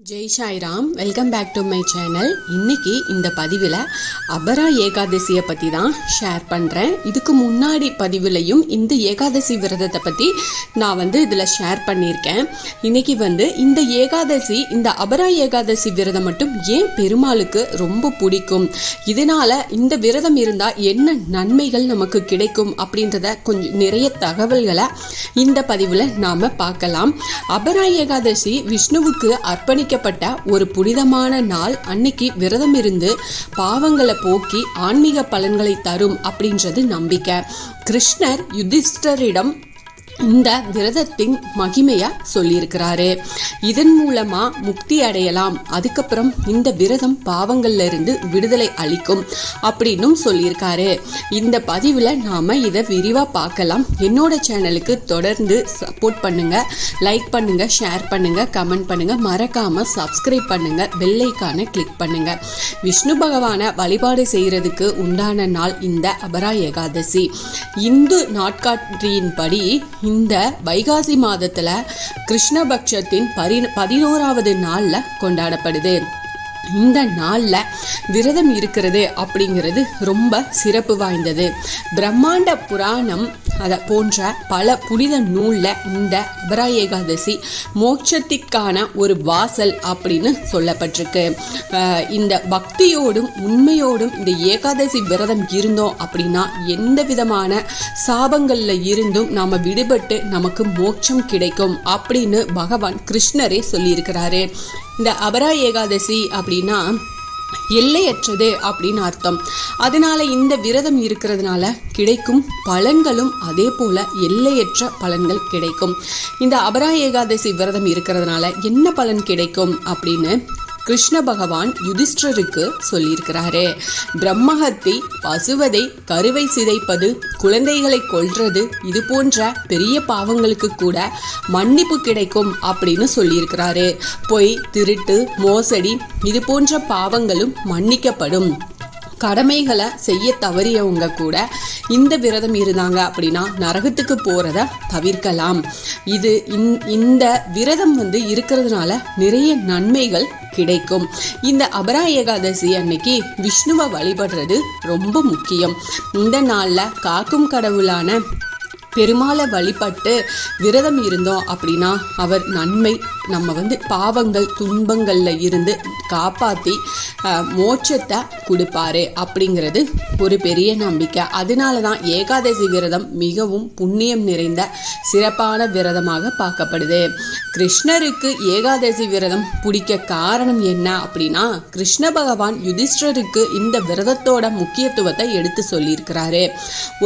Jai Sairam welcome back to my channel. இன்னைக்கு இந்த பதிவில் அபரா ஏகாதசியை பற்றி தான் ஷேர் பண்ணுறேன் இதுக்கு முன்னாடி பதிவுலையும் இந்த ஏகாதசி விரதத்தை பற்றி நான் வந்து இதில் ஷேர் பண்ணியிருக்கேன். இன்னைக்கு வந்து இந்த ஏகாதசி இந்த அபரா ஏகாதசி விரதம் மட்டும் ஏன் பெருமாளுக்கு ரொம்ப பிடிக்கும்? இதனால இந்த விரதம் இருந்தால் என்ன நன்மைகள் நமக்கு கிடைக்கும் அப்படின்றத கொஞ்சம் நிறைய தகவல்களை இந்த பதிவில் நாம் பார்க்கலாம். அபரா ஏகாதசி விஷ்ணுவுக்கு அர்ப்பணிக்கப்பட்ட ஒரு புனிதமான நாள் அன்னைக்கு விரதம் இருந்து பாவங்களை போக்கி ஆன்மீக பலன்களை தரும் அப்படின்றது நம்பிக்கை. கிருஷ்ணர் யுதிஷ்டரிடம் இந்த விரதத்தின் மகிமைய சொல்லியிருக்கிறாரு. இதன் மூலமா முக்தி அடையலாம். அதுக்கப்புறம் இந்த விரதம் பாவங்கள்ல இருந்து விடுதலை அளிக்கும் அப்படின்னும் சொல்லியிருக்காரு. இந்த பதிவுல நாம இதை விரிவா பார்க்கலாம். என்னோட சேனலுக்கு தொடர்ந்து சப்போர்ட் பண்ணுங்க லைக் பண்ணுங்க ஷேர் பண்ணுங்க கமெண்ட் பண்ணுங்க. மறக்காம சப்ஸ்கிரைப் பண்ணுங்க பெல்லைக்கான கிளிக் பண்ணுங்க. விஷ்ணு பகவானை வழிபாடு செய்யறதுக்கு உண்டான நாள் இந்த அபரா ஏகாதசி இந்து நாட்காட்டியின்படி இந்த வைகாசி மாதத்துல கிருஷ்ணபக்ஷத்தின் பரி பதினோராவது நாள்ல கொண்டாடப்படுது. இந்த நாளில் விரதம் இருக்கிறது அப்படிங்கிறது ரொம்ப சிறப்பு வாய்ந்தது. பிரம்மாண்ட புராணம் அதை போன்ற பல புனித நூலில் இந்த அபரா ஏகாதசி மோட்சத்திற்கான ஒரு வாசல் அப்படின்னு சொல்லப்பட்டிருக்கு. இந்த பக்தியோடும் உண்மையோடும் இந்த ஏகாதசி விரதம் இருந்தோம் அப்படின்னா எந்த விதமான சாபங்களில் இருந்தும் நாம் விடுபட்டு நமக்கு மோட்சம் கிடைக்கும் அப்படின்னு பகவான் கிருஷ்ணரே சொல்லியிருக்கிறாரு. இந்த அபரா ஏகாதசி அப்படின்னா எல்லையற்றது அப்படின்னு அர்த்தம். அதனால இந்த விரதம் இருக்கிறதுனால கிடைக்கும் பலன்களும் அதே போல எல்லையற்ற பலன்கள் கிடைக்கும். இந்த அபரா ஏகாதசி விரதம் இருக்கிறதுனால என்ன பலன் கிடைக்கும் அப்படின்னு கிருஷ்ண பகவான் யுதிஷ்டருக்கு சொல்லியிருக்கிறாரு. பிரம்மஹத்தி பசுவதை கருவை சிதைப்பது குழந்தைகளை கொள்றது இது போன்ற பெரிய பாவங்களுக்கு கூட மன்னிப்பு கிடைக்கும் அப்படின்னு சொல்லியிருக்கிறாரு. பொய் திருட்டு மோசடி இது போன்ற பாவங்களும் மன்னிக்கப்படும். கடமைகளை செய்ய தவறியவங்க கூட இந்த விரதம் இருந்தாங்க அப்படின்னா நரகத்துக்கு போகிறத தவிர்க்கலாம். இது இந்த விரதம் வந்து இருக்கிறதுனால நிறைய நன்மைகள் கிடைக்கும். இந்த அபரா ஏகாதசி அன்னைக்கு விஷ்ணுவை வழிபடுறது ரொம்ப முக்கியம். இந்த நாளில் காக்கும் கடவுளான பெருமாளை வழிபட்டு விரதம் இருந்தோம் அப்படின்னா அவர் நன்மை. நம்ம வந்து பாவங்கள் துன்பங்களில் இருந்து காப்பாற்றி மோட்சத்தை கொடுப்பாரு அப்படிங்கிறது ஒரு பெரிய நம்பிக்கை. அதனால தான் ஏகாதசி விரதம் மிகவும் புண்ணியம் நிறைந்த சிறப்பான விரதமாக பார்க்கப்படுது. கிருஷ்ணருக்கு ஏகாதசி விரதம் பிடிக்க காரணம் என்ன அப்படின்னா கிருஷ்ண பகவான் யுதிஷ்டருக்கு இந்த விரதத்தோட முக்கியத்துவத்தை எடுத்து சொல்லியிருக்கிறாரு.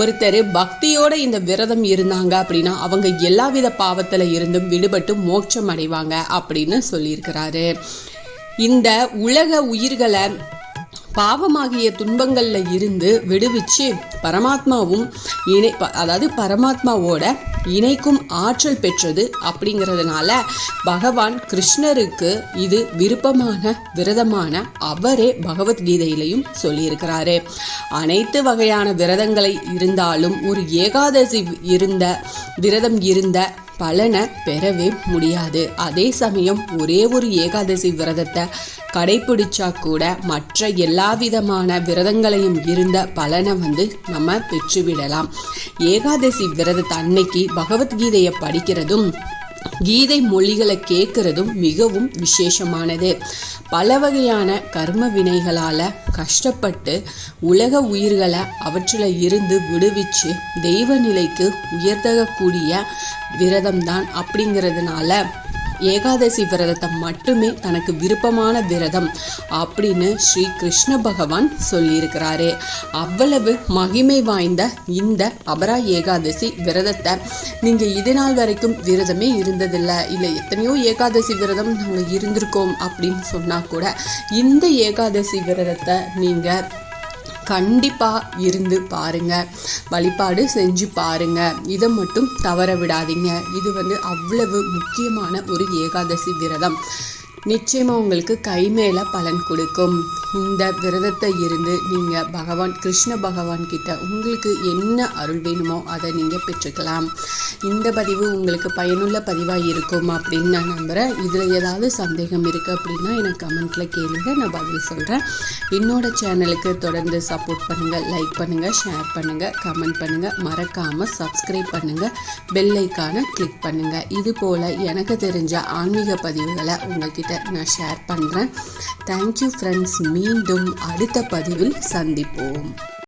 ஒருத்தர் பக்தியோட இந்த விரதம் இருந்தாங்க அப்படின்னா அவங்க எல்லாவித பாவத்தில் இருந்தும் விடுபட்டு மோட்சம் அடைவாங்க அப்படின்னு சொல்லியிருக்கிறாரு. இந்த உலக உயிர்களை பாவமாகிய துன்பங்களில் இருந்து விடுவிச்சு பரமாத்மாவும் இணை ப- அதாவது பரமாத்மாவோட இணைக்கும் ஆற்றல் பெற்றது அப்படிங்கிறதுனால பகவான் கிருஷ்ணருக்கு இது விருப்பமான விரதமான அவரே பகவத்கீதையிலையும் சொல்லியிருக்கிறாரு. அனைத்து வகையான விரதங்களை இருந்தாலும் ஒரு ஏகாதசி இருந்த விரதம் இருந்த பலனை பெறவே முடியாது. அதே சமயம் ஒரே ஒரு ஏகாதசி விரதத்தை கடைபிடிச்சா கூட மற்ற எல்லா விதமான விரதங்களையும் இருந்த பலனை வந்து நம்ம பெற்றுவிடலாம். ஏகாதசி விரதத்தை அன்னைக்கு பகவத்கீதையை படிக்கிறதும் கீதை மொழிகளை கேட்கறதும் மிகவும் விசேஷமானது. பல வகையான கர்ம வினைகளால கஷ்டப்பட்டு உலக உயிர்களை அவற்றில் இருந்து விடுவிச்சு தெய்வ நிலைக்கு உயர்த்தக்கூடிய விரதம்தான் அப்படிங்கிறதுனால ஏகாதசி விரதத்தை மட்டுமே தனக்கு விருப்பமான விரதம் அப்படின்னு ஸ்ரீ கிருஷ்ண பகவான் சொல்லியிருக்கிறாரு. அவ்வளவு மகிமை வாய்ந்த இந்த அபரா ஏகாதசி விரதத்தை நீங்கள் இது நாள் வரைக்கும் விரதமே இருந்ததில்லை. இல்லை எத்தனையோ ஏகாதசி விரதம் நாங்கள் இருந்திருக்கோம் அப்படின்னு சொன்னால் கூட இந்த ஏகாதசி விரதத்தை நீங்கள் கண்டிப்பாக இருந்து பாருங்கள் வழிபாடு செஞ்சு பாருங்க. இதை மட்டும் தவற விடாதீங்க. இது வந்து அவ்வளவு முக்கியமான ஒரு ஏகாதசி விரதம். நிச்சயமாக உங்களுக்கு கை மேலே பலன் கொடுக்கும். இந்த விரதத்தை இருந்து நீங்கள் பகவான் கிருஷ்ண பகவான் கிட்ட உங்களுக்கு என்ன அருள் வேணுமோ அதை நீங்கள் பெற்றுக்கலாம். இந்த பதிவு உங்களுக்கு பயனுள்ள பதிவாக இருக்கும் அப்படின்னு நான் நம்புகிறேன் இதில் ஏதாவது சந்தேகம் இருக்குது அப்படின்னா எனக்கு கமெண்ட்டில் கேளுங்க. நான் பதில் சொல்கிறேன் என்னோட சேனலுக்கு தொடர்ந்து சப்போர்ட் பண்ணுங்கள் லைக் பண்ணுங்கள் ஷேர் பண்ணுங்கள் கமெண்ட் பண்ணுங்கள் மறக்காமல் சப்ஸ்கிரைப் பண்ணுங்கள் பெல் ஐக்கானை கிளிக் பண்ணுங்கள் இது போல் எனக்கு தெரிஞ்ச ஆன்மீக பதிவுகளை உங்ககிட்ட நான் ஷேர் பண்ணுறேன் தேங்க்யூ ஃப்ரெண்ட்ஸ் மீண்டும் அடுத்த பதிவில் சந்திப்போம்.